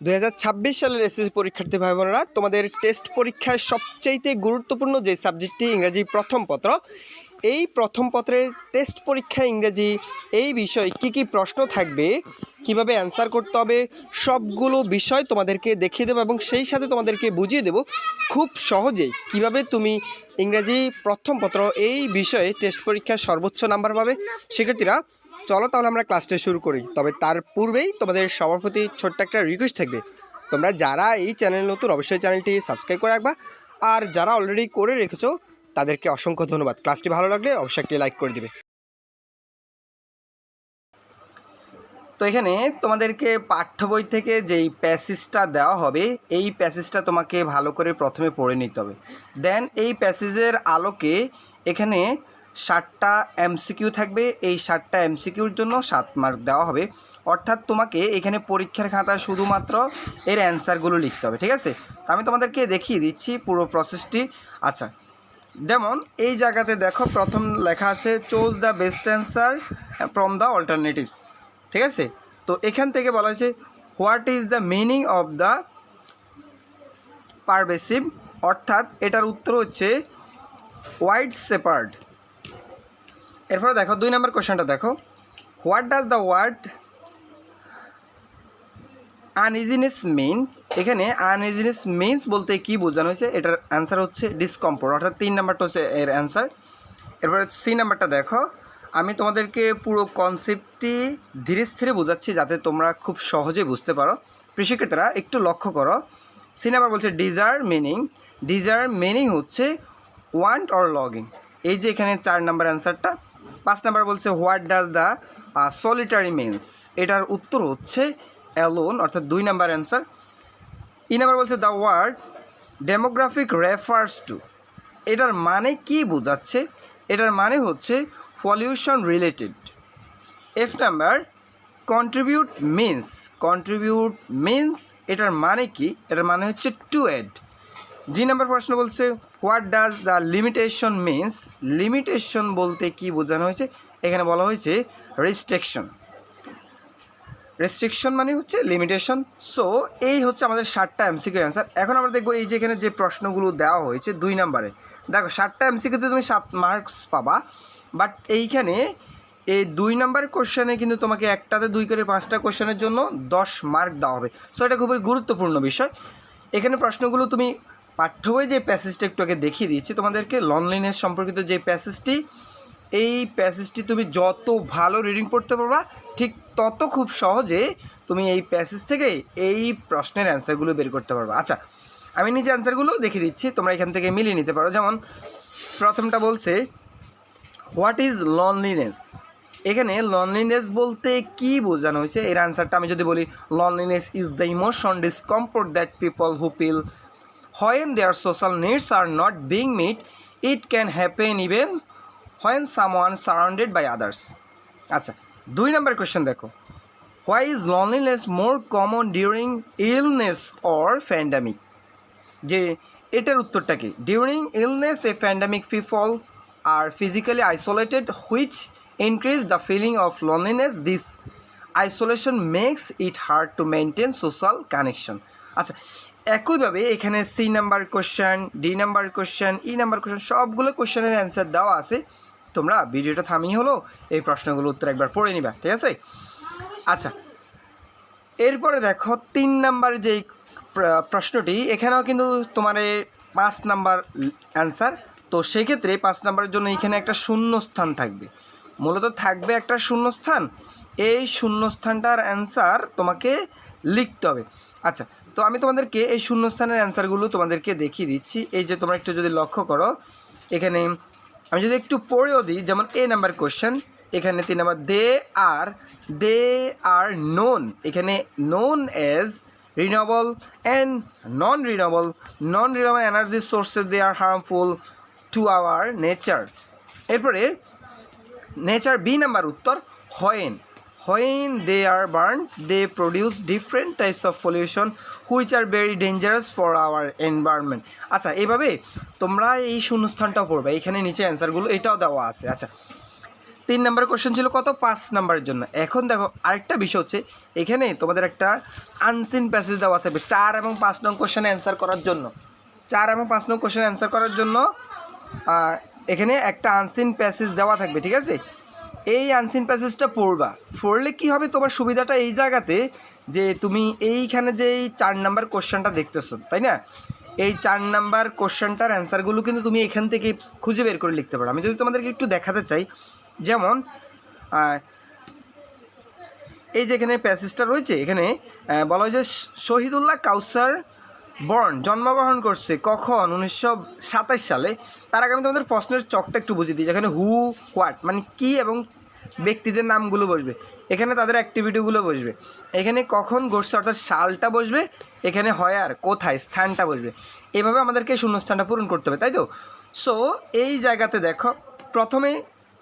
দু হাজার ছাব্বিশ সালের এসএসসি পরীক্ষার্থী ভাই বোনেরা, তোমাদের টেস্ট পরীক্ষায় সবচাইতে গুরুত্বপূর্ণ যে সাবজেক্টটি ইংরেজি প্রথম পত্র, এই প্রথম পত্রের টেস্ট পরীক্ষা ইংরেজি এই বিষয়ে কি কি প্রশ্ন থাকবে, কীভাবে অ্যান্সার করতে হবে, সবগুলো বিষয় তোমাদেরকে দেখিয়ে দেবো এবং সেই সাথে তোমাদেরকে বুঝিয়ে দেব খুব সহজেই কীভাবে তুমি ইংরেজি প্রথম পত্র এই বিষয়ে টেস্ট পরীক্ষায় সর্বোচ্চ নাম্বার পাবে। শিক্ষার্থীরা চলো তাহলে আমরা ক্লাসটা শুরু করি। তবে তার পূর্বেই তোমাদের সবার প্রতি ছোট্ট একটা রিকোয়েস্ট থাকবে। তোমরা যারা এই চ্যানেল নতুন, অবশ্যই চ্যানেলটি সাবস্ক্রাইব করে রাখবা। আর যারা অলরেডি করে রেখেছো, তাদেরকে অসংখ্য ধন্যবাদ। ক্লাসটি ভালো লাগলে অবশ্যই একটি লাইক করে দিবে। তো এখানে তোমাদেরকে পাঠ্য বই থেকে যেই প্যাসেজটা দেওয়া হবে, এই প্যাসেজটা তোমাকে ভালো করে প্রথমে পড়ে নিতে হবে। দেন এই প্যাসেজের আলোকে এখানে ষাটটা এমসিকিউ থাকবে। এই ষাটটা এমসিকিউর জন্য সাত মার্ক দেওয়া হবে। অর্থাৎ তোমাকে এখানে পরীক্ষার খাতায় শুধুমাত্র এর অ্যান্সারগুলো লিখতে হবে, ঠিক আছে? আমি তোমাদেরকে দেখিয়ে দিচ্ছি পুরো প্রসেসটি আচ্ছা যেমন এই জায়গাতে দেখো প্রথম লেখা আছে choose the best answer from the alternative ঠিক আছে? তো এখান থেকে বলা হয়েছে what is the meaning of the pervasive অর্থাৎ এটার উত্তর হচ্ছে হোয়াইট সেপার্ড এরপরে দেখো, দুই নম্বর কোশ্চেনটা দেখো। What does the word uneasiness mean এখানে আনইজিনেস মেইনস বলতে কি বোঝানো হয়েছে, এটার অ্যান্সার হচ্ছে ডিসকমফোর্ট অর্থাৎ তিন নাম্বারটা হচ্ছে এর অ্যান্সার এরপরে সি নাম্বারটা দেখো, আমি তোমাদেরকে পুরো কনসেপ্টটি ধীরে স্থিরে বোঝাচ্ছি যাতে তোমরা খুব সহজে বুঝতে পারো। কৃষিক্ষেত্রা একটু লক্ষ্য করো সি নাম্বার বলছে ডিজার মিনিং ডিজার মিনিং হচ্ছে ওয়ান্ট অর লগিং এই যে এখানে চার নাম্বার অ্যান্সারটা পাঁচ নাম্বার বলছে, what does the solitary means এটার উত্তর হচ্ছে অ্যালোন অর্থাৎ দুই নাম্বার অ্যান্সার ই নাম্বার বলছে the word demographic refers to এটার মানে কি বোঝাচ্ছে? এটার মানে হচ্ছে pollution related F number contribute means contribute means এটার মানে কি? এটার মানে হচ্ছে টু এড জি নাম্বার প্রশ্ন বলছে what does the limitation means limitation বলতে কি বোঝানো হয়েছে? এখানে বলা হয়েছে রেস্ট্রিকশন রেস্ট্রিকশন মানে হচ্ছে লিমিটেশন সো এই হচ্ছে আমাদের ষাটটা এমসিকিউর অ্যান্সার এখন আমরা দেখব এই যে এখানে যে প্রশ্নগুলো দেওয়া হয়েছে দুই নাম্বারে। দেখো ষাটটা এমসিকিউতে তুমি সাত মার্কস পাবা বাট এইখানে এই দুই নাম্বার কোশ্চেনে কিন্তু তোমাকে একটাতে দুই করে পাঁচটা কোশ্চেনের জন্য দশ মার্ক দেওয়া হবে। সো এটা খুবই গুরুত্বপূর্ণ বিষয়। এখানে প্রশ্নগুলো তুমি পাঠ্য বই যে প্যাসেজটা একটু আগে দেখিয়ে দিচ্ছি তোমাদেরকে লনলিনেস সম্পর্কিত যে প্যাসেজটি এই প্যাসেজটি তুমি যত ভালো রিডিং পড়তে পারবা, ঠিক তত খুব সহজে তুমি এই প্যাসেজ থেকে এই প্রশ্নের অ্যান্সারগুলো বের করতে পারবা। আচ্ছা আমি নিজে অ্যান্সারগুলো দেখিয়ে দিচ্ছি, তোমরা এখান থেকে মিলিয়ে নিতে পারো। যেমন, প্রথমটা বলছে হোয়াট ইজ লনলিনেস এখানে লনলিনেস বলতে কি বোঝানো হয়েছে? এর অ্যান্সারটা আমি যদি বলি loneliness is the emotion discomfort that people who feel when their social needs are not being met, it can happen even when someone surrounded by others. আচ্ছা দুই নম্বর কোয়েশ্চেন দেখো। Why is loneliness more common during illness or pandemic যে, এটার উত্তরটা কি? During illness a pandemic people are physically isolated which increase the feeling of loneliness this isolation makes it hard to maintain social connection আচ্ছা একইভাবে এখানে C number question D number question E number question সবগুলো কোশ্চেনের answer দেওয়া আছে। তোমরা ভিডিওটা থামিয়ে হলো এই প্রশ্নগুলো উত্তর একবার পড়ে নিবা, ঠিক আছে? আচ্ছা। এরপরে দেখো, তিন নাম্বার যেই প্রশ্নটি, এখানেও কিন্তু তোমার পাঁচ নাম্বার অ্যান্সার তো সেক্ষেত্রে পাঁচ নাম্বারের জন্য এখানে একটা শূন্য স্থান থাকবে। মূলত থাকবে একটা শূন্যস্থান। এই শূন্যস্থানটার অ্যান্সার তোমাকে লিখতে হবে। আচ্ছা তো আমি তোমাদেরকে এই শূন্যস্থানের অ্যান্সারগুলো তোমাদেরকে দেখিয়ে দিচ্ছি। এই যে তোমরা একটু যদি লক্ষ্য করো, এখানে আমি যদি একটু পড়েও দিই, যেমন এ নাম্বার কোশ্চেন, এখানে তিন number, they are they are known. এখানে known as renewable and non renewable non renewable energy sources, they are harmful to our nature. এরপরে, নেচার বি নাম্বার উত্তর হয়েন। When they are burn they produce different types of pollution which are very dangerous for our environment আচ্ছা এভাবে তোমরা এই শূন্যস্থানটাও পড়বে। এইখানে নিচে অ্যান্সারগুলো এটাও দেওয়া আছে। আচ্ছা তিন নাম্বার কোশ্চেন ছিল কত? পাঁচ নাম্বারের জন্য। এখন দেখো, আরেকটা বিষয় হচ্ছে, এখানে তোমাদের একটা আনসিন প্যাসেজ দেওয়া থাকবে, চার এবং পাঁচ নং কোশ্চেন অ্যান্সার করার জন্য। চার এবং পাঁচ নং কোশ্চেন অ্যান্সার করার জন্য এখানে একটা আনসিন প্যাসেজ দেওয়া থাকবে, ঠিক আছে? এই আনসিন প্যাসেজটা পড়বা। পড়লে কি হবে? তোমার সুবিধাটা এই জায়গাতে যে তুমি এইখানে যে এই চার নাম্বার কোশ্চেনটা দেখতেছো, তাই না? এই চার নাম্বার কোশ্চেনটার অ্যান্সারগুলো কিন্তু তুমি এখান থেকে খুঁজে বের করে লিখতে পারো। আমি যদি তোমাদেরকে একটু দেখাতে চাই, যেমন এই যে এখানে প্যাসেজটা রয়েছে, এখানে বলা হয়েছে শ- শহীদুল্লাহ কাউসার বর্ণ জন্মগ্রহণ করছে কখন? উনিশশো সাতাশ সালে। তার আগে আমি তোমাদের প্রশ্নের চকটা একটু বুঝিয়ে দিই, যেখানে হু হোয়াট মানে কি এবং ব্যক্তিদের নামগুলো বসবে। এখানে তাদের অ্যাক্টিভিটিগুলো বসবে। এখানে কখন ঘটছে, অর্থাৎ সালটা বসবে, এখানে হয় আর কোথায়, স্থানটা বসবে। এভাবে আমাদেরকে শূন্যস্থানটা পূরণ করতে হবে, তাই তো? সো এই জায়গাতে দেখো, প্রথমে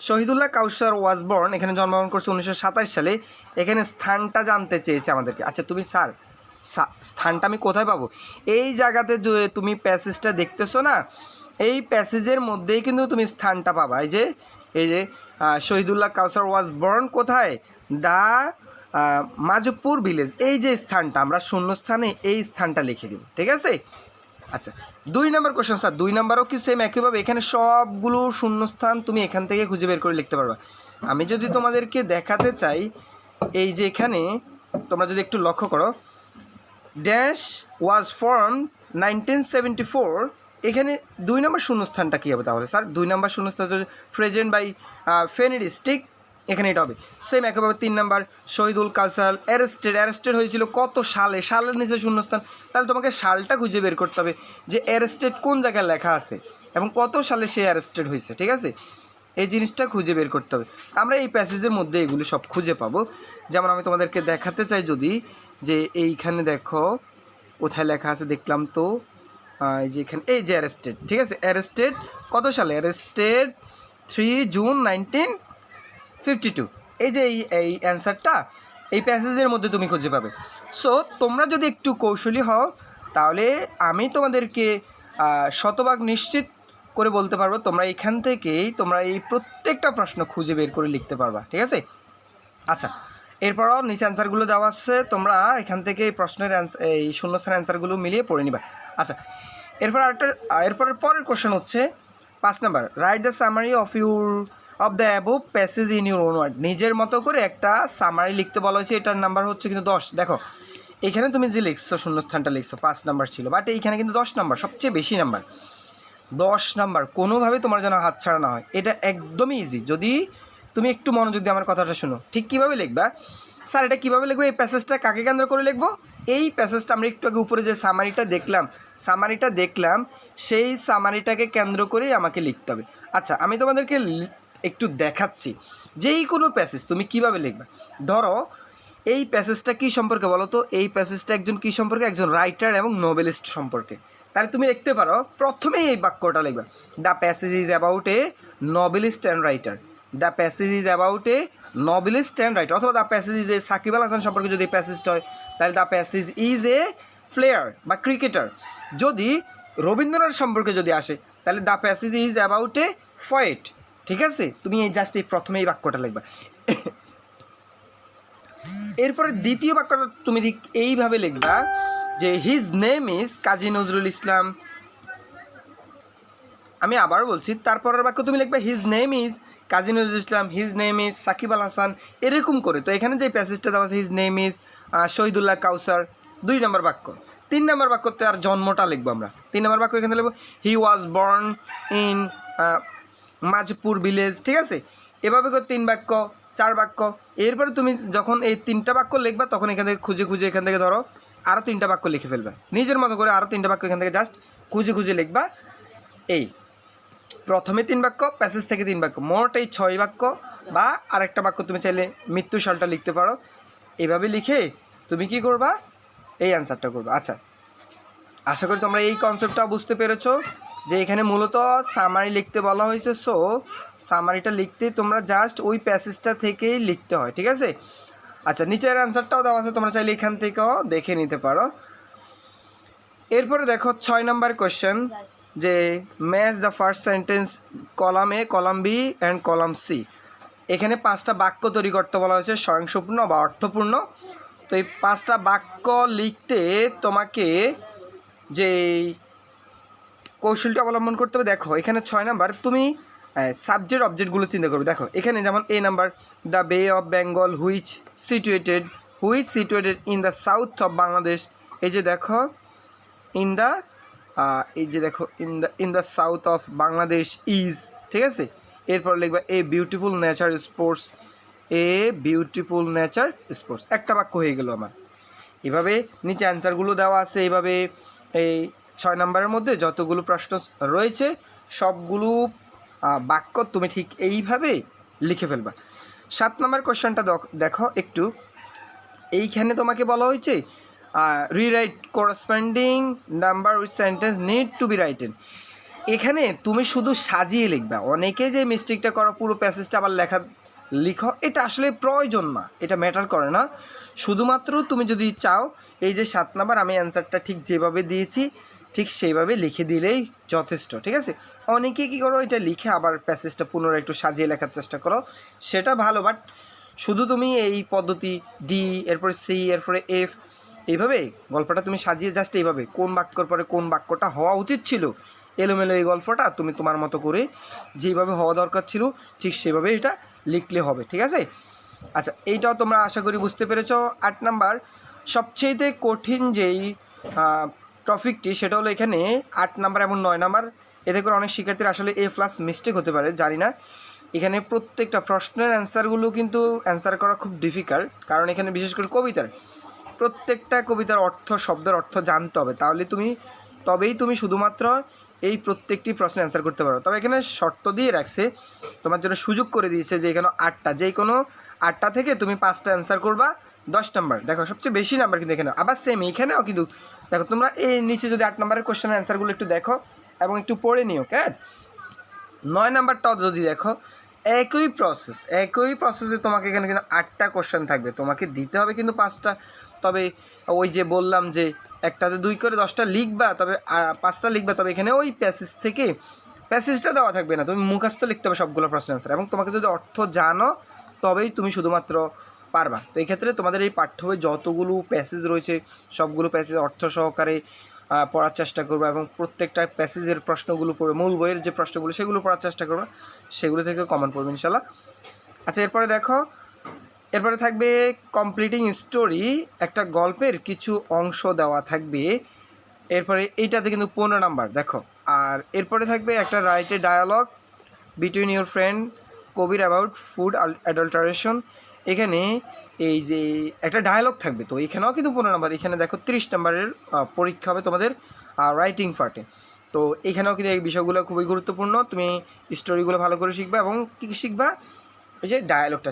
শহীদুল্লাহ কাউসার ওয়াজ বর্ন এখানে জন্মগ্রহণ করছে উনিশশো সাতাশ সালে। এখানে স্থানটা জানতে চেয়েছে আমাদেরকে। আচ্ছা তুমি স্যার স্থানটা আমি কোথায় পাবো? এই জায়গাতে যে তুমি প্যাসেজটা দেখতেছো না, এই প্যাসেজের মধ্যেই কিন্তু তুমি স্থানটা পাবা। এই যে এই যে শহীদুল্লাহ কাউসার ওয়াজ বর্ন কোথায়? The Majpur village. এই যে স্থানটা, আমরা শূন্যস্থানে এই স্থানটা লিখে দিব, ঠিক আছে? আচ্ছা দুই নম্বর কোশ্চেন স্যার। দুই নম্বরও কি সেম একইভাবে? এখানে সবগুলো শূন্যস্থান তুমি এখান থেকে খুঁজে বের করে লিখতে পারবা। আমি যদি তোমাদেরকে দেখাতে চাই, এই যে এখানে, তোমরা যদি একটু লক্ষ্য করো dash was from nineteen seventy four এখানে দুই নম্বর শূন্যস্থানটা কী হবে তাহলে? স্যার, দুই নম্বর শূন্যস্থান প্রেজেন্ট বাই ফেনিডিস্টিক এখানে এটা হবে। সেম একইভাবে তিন নম্বর, শহীদুল কাসাল অ্যারেস্টেড অ্যারেস্টেড হয়েছিল কত সালে? সালের নিচে শূন্যস্থান। তাহলে তোমাকে সালটা খুঁজে বের করতে হবে যে অ্যারেস্টেড কোন জায়গায় লেখা আছে এবং কত সালে সে অ্যারেস্টেড হয়েছে, ঠিক আছে? এই জিনিসটা খুঁজে বের করতে হবে। আমরা এই প্যাসেজের মধ্যে এগুলো সব খুঁজে পাবো। যেমন আমি তোমাদেরকে দেখাতে চাই যদি যে এইখানে দেখো, কোথায় লেখা আছে দেখলাম তো। এই যে এখানে, এই যে অ্যারেস্টেড ঠিক আছে? অ্যারেস্টেড কত সালে? Arrested three June nineteen fifty two এই যে এই এই অ্যান্সারটা এই প্যাসেজের মধ্যে তুমি খুঁজে পাবে। সো তোমরা যদি একটু কৌশলী হও, তাহলে আমি তোমাদেরকে শতভাগ নিশ্চিত করে বলতে পারব, তোমরা এখান থেকেই তোমরা এই প্রত্যেকটা প্রশ্ন খুঁজে বের করে লিখতে পারবা, ঠিক আছে? আচ্ছা এরপরও নিচে অ্যান্সারগুলো দেওয়া আছে, তোমরা এখান থেকে এই প্রশ্নের এই শূন্যস্থান অ্যান্সারগুলো মিলিয়ে পড়ে নিবা। আচ্ছা এরপর আরেকটা এরপরের পরের কোশ্চেন হচ্ছে পাঁচ number. Write the summary of your of the above passage in your own word নিজের মতো করে একটা সামারি লিখতে বলা হয়েছে, এটার নাম্বার হচ্ছে কিন্তু দশ। দেখো, এখানে তুমি যে লিখছো, শূন্যস্থানটা লিখছো, পাঁচ নাম্বার ছিল বাট এইখানে কিন্তু দশ নাম্বার, সবচেয়ে বেশি নাম্বার। দশ নাম্বার, কোনোভাবে তোমার যেন হাতছাড়া না হয়। এটা একদমই ইজি যদি তুমি একটু মনোযোগ দিয়ে আমার কথাটা শোনো। ঠিক কীভাবে লিখবা? স্যার, এটা কীভাবে লিখব? এই প্যাসেজটা কাকে কেন্দ্র করে লিখব? এই প্যাসেজটা আমরা একটু আগে উপরে যে সামারিটা দেখলাম সামারিটা দেখলাম, সেই সামারিটাকে কেন্দ্র করেই আমাকে লিখতে হবে। আচ্ছা আমি তোমাদেরকে একটু দেখাচ্ছি। যেই কোনো প্যাসেজ তুমি কীভাবে লিখবা? ধরো, এই প্যাসেজটা কী সম্পর্কে বলো তো? এই প্যাসেজটা একজন কী সম্পর্কে? একজন রাইটার এবং নোবেলিস্ট সম্পর্কে। তাহলে তুমি লিখতে পারো, প্রথমেই এই বাক্যটা লিখবা। The passage is about a novelist and writer the passage is about a novelist and writer অথবা the passage is a Shakib Al Hasan সম্পর্কে যদি প্যাসেজটা হয়, তাহলে the passage is a player বা ক্রিকেটার যদি রবীন্দ্রনাথ সম্পর্কে যদি আসে, তাহলে the passage is about a poet ঠিক আছে? তুমি এই জাস্ট এই প্রথমে এই বাক্যটা লিখবা। এরপরে দ্বিতীয় বাক্যটা তুমি ঠিক এইভাবে লিখবা যে his name is Kazi Nazrul Islam. আমি আবার বলছি, তারপরের বাক্য তুমি লিখবে his name is Kazi Nazrul Islam his name is Shakib Al Hasan, এরকম করে। তো এখানে যে প্যাসেজটা দেওয়া আছে his name is Shahidullah Kawsar, দুই নম্বর বাক্য। তিন নম্বর বাক্যতে আর জন্মটা লিখব আমরা। তিন নম্বর বাক্য এখানে লিখব he was born in Majpur village ঠিক আছে? এভাবে করে তিন বাক্য, চার বাক্য। এরপরে তুমি যখন এই তিনটা বাক্য লিখবা, তখন এখান থেকে খুঁজে খুঁজে এখান থেকে ধরো আরও তিনটা বাক্য লিখে ফেলবে। নিজের মতো করে আরও তিনটা বাক্য এখান থেকে জাস্ট খুঁজে খুঁজে লিখবা। এই। প্রথমে তিন বাক্য, প্যাসেজ থেকে তিন বাক্য। মোট এই ছয় বাক্য, বা আরেকটা বাক্য তুমি চাইলে মৃত্যু সালটা লিখতে পারো। এভাবে লিখে তুমি কি করবা? এই অ্যান্সারটা করবে। আচ্ছা আশা করি তোমরা এই কনসেপ্টটা বুঝতে পেরেছ যে এখানে মূলত সামারি লিখতে বলা হয়েছে। সো সামারিটা লিখতে তোমরা জাস্ট ওই প্যাসেজটা থেকেই লিখতে হয়, ঠিক আছে? আচ্ছা নিচের অ্যান্সারটাও দেওয়া আছে, তোমরা চাইলে এখান থেকেও দেখে নিতে পারো। এরপরে দেখো, ছয় নম্বর কোয়েশ্চেন যে match the first sentence column A column B and column C এখানে পাঁচটা বাক্য তৈরি করতে বলা হয়েছে, স্বয়ংসম্পূর্ণ বা অর্থপূর্ণ। তো এই পাঁচটা বাক্য লিখতে তোমাকে যে কৌশলটা অবলম্বন করতে হবে, দেখো, এখানে ছয় নাম্বার, তুমি সাবজেক্ট অবজেক্টগুলো চিন্তা করবে। দেখো, এখানে যেমন A number the Bay of Bengal which situated which situated in the south of Bangladesh এই যে দেখো ইন দ্য এই যে দেখো in the in the south of Bangladesh is ঠিক আছে? এরপর লিখবা a beautiful nature sports a beautiful nature sports একটা বাক্য হয়ে গেল আমার। এভাবে নিচে অ্যান্সারগুলো দেওয়া আছে এইভাবে এই ছয় নম্বরের মধ্যে যতগুলো প্রশ্ন রয়েছে, সবগুলো বাক্য তুমি ঠিক এইভাবে লিখে ফেলবা। সাত নম্বর কোশ্চেনটা দেখো একটু। এইখানে তোমাকে বলা হয়েছে rewrite corresponding number with sentence need to be written এখানে তুমি শুধু সাজিয়ে লিখবা। অনেকে যে মিস্টেকটা করো, পুরো প্যাসেজটা আবার লেখা, লিখো, এটা আসলে প্রয়োজন না। এটা ম্যাটার করে না। শুধুমাত্র তুমি যদি চাও, এই যে সাত নাম্বার, আমি অ্যান্সারটা ঠিক যেভাবে দিয়েছি, ঠিক সেইভাবে লিখে দিলেই যথেষ্ট, ঠিক আছে? অনেকে কী করো, এটা লিখে আবার প্যাসেজটা পুনরায় একটু সাজিয়ে লেখার চেষ্টা করো। সেটা ভালো বাট শুধু তুমি এই পদ্ধতি ডি এরপরে সি এরপরে এফ এইভাবে গল্পটা তুমি সাজিয়ে জাস্ট এইভাবে, কোন বাক্যর পরে কোন বাক্যটা হওয়া উচিত ছিল, এলোমেলো এই গল্পটা তুমি তোমার মতো করে যেভাবে হওয়া দরকার ছিল, ঠিক সেভাবে এটা লিখলে হবে, ঠিক আছে? আচ্ছা এইটাও তোমরা আশা করি বুঝতে পেরেছ। আট নাম্বার, সবচেয়েতে কঠিন যেই টপিকটি সেটা হলো এখানে আট নাম্বার এবং নয় নাম্বার। এতে করে অনেক শিক্ষার্থীর আসলে এ প্লাস মিস্টেক হতে পারে, জানি না। এখানে প্রত্যেকটা প্রশ্নের অ্যান্সারগুলো কিন্তু অ্যান্সার করা খুব ডিফিকাল্ট কারণ এখানে বিশেষ করে কবিতার প্রত্যেকটা কবিতার অর্থ, শব্দের অর্থ জানতে হবে। তাহলে তুমি, তবেই তুমি শুধুমাত্র এই প্রত্যেকটি প্রশ্নের অ্যান্সার করতে পারো। তবে এখানে শর্ত দিয়ে রাখছে, তোমার জন্য সুযোগ করে দিয়েছে যে এখানে আটটা, যে কোনো আটটা থেকে তুমি পাঁচটা অ্যান্সার করবা, দশ নাম্বার দেখো, সবচেয়ে বেশি নাম্বার কিন্তু এখানে। আবার সেম এখানেও কিন্তু, দেখো, তোমরা এই নিচে যদি আট নাম্বারের কোশ্চেনের অ্যান্সারগুলো একটু দেখো এবং একটু পড়ে নিও ক্যাট নয় নাম্বারটাও যদি দেখো, একই প্রসেস একই প্রসেসে তোমাকে এখানে কিন্তু আটটা কোশ্চেন থাকবে। তোমাকে দিতে হবে কিন্তু পাঁচটা। তবে ওই যে বললাম যে একটাতে দুই করে দশটা লিখবা, তবে পাঁচটা লিখবা, তবে এখানে ওই প্যাসেজ থেকে প্যাসেজটা দেওয়া থাকবে না। তুমি মুখস্থ লিখতে হবে সবগুলো প্রশ্ন অ্যান্সার এবং তোমাকে যদি অর্থ জানো, তবেই তুমি শুধুমাত্র পারবা। তো এই ক্ষেত্রে তোমাদের এই পাঠ্য বই যতগুলো প্যাসেজ রয়েছে, সবগুলো প্যাসেজ অর্থ সহকারে পড়ার চেষ্টা করব এবং প্রত্যেকটা প্যাসেজের প্রশ্নগুলো পড়বে মূল বইয়ের যে প্রশ্নগুলো, সেগুলো পড়ার চেষ্টা করব, সেগুলো থেকে কমন পড়বে ইনশাল্লাহ আচ্ছা এরপরে দেখো এরপরে থাকবে কমপ্লিটিং স্টোরি একটা গল্পের কিছু অংশ দেওয়া থাকবে। এরপরে এইটাতে কিন্তু পনেরো নাম্বার, দেখো। আর এরপরে থাকবে একটা write a dialogue between your friend Kabir about food adulteration এখানে এই যে একটা ডায়ালগ থাকবে, তো এখানেও কিন্তু পনেরো নাম্বার। এখানে দেখো তিরিশ নাম্বারের পরীক্ষা হবে তোমাদের রাইটিং পার্টে তো এখানেও কিন্তু এই বিষয়গুলো খুবই গুরুত্বপূর্ণ। তুমি স্টোরিগুলো ভালো করে শিখবা এবং কী কী শিখবা? এই যে ডায়ালগটা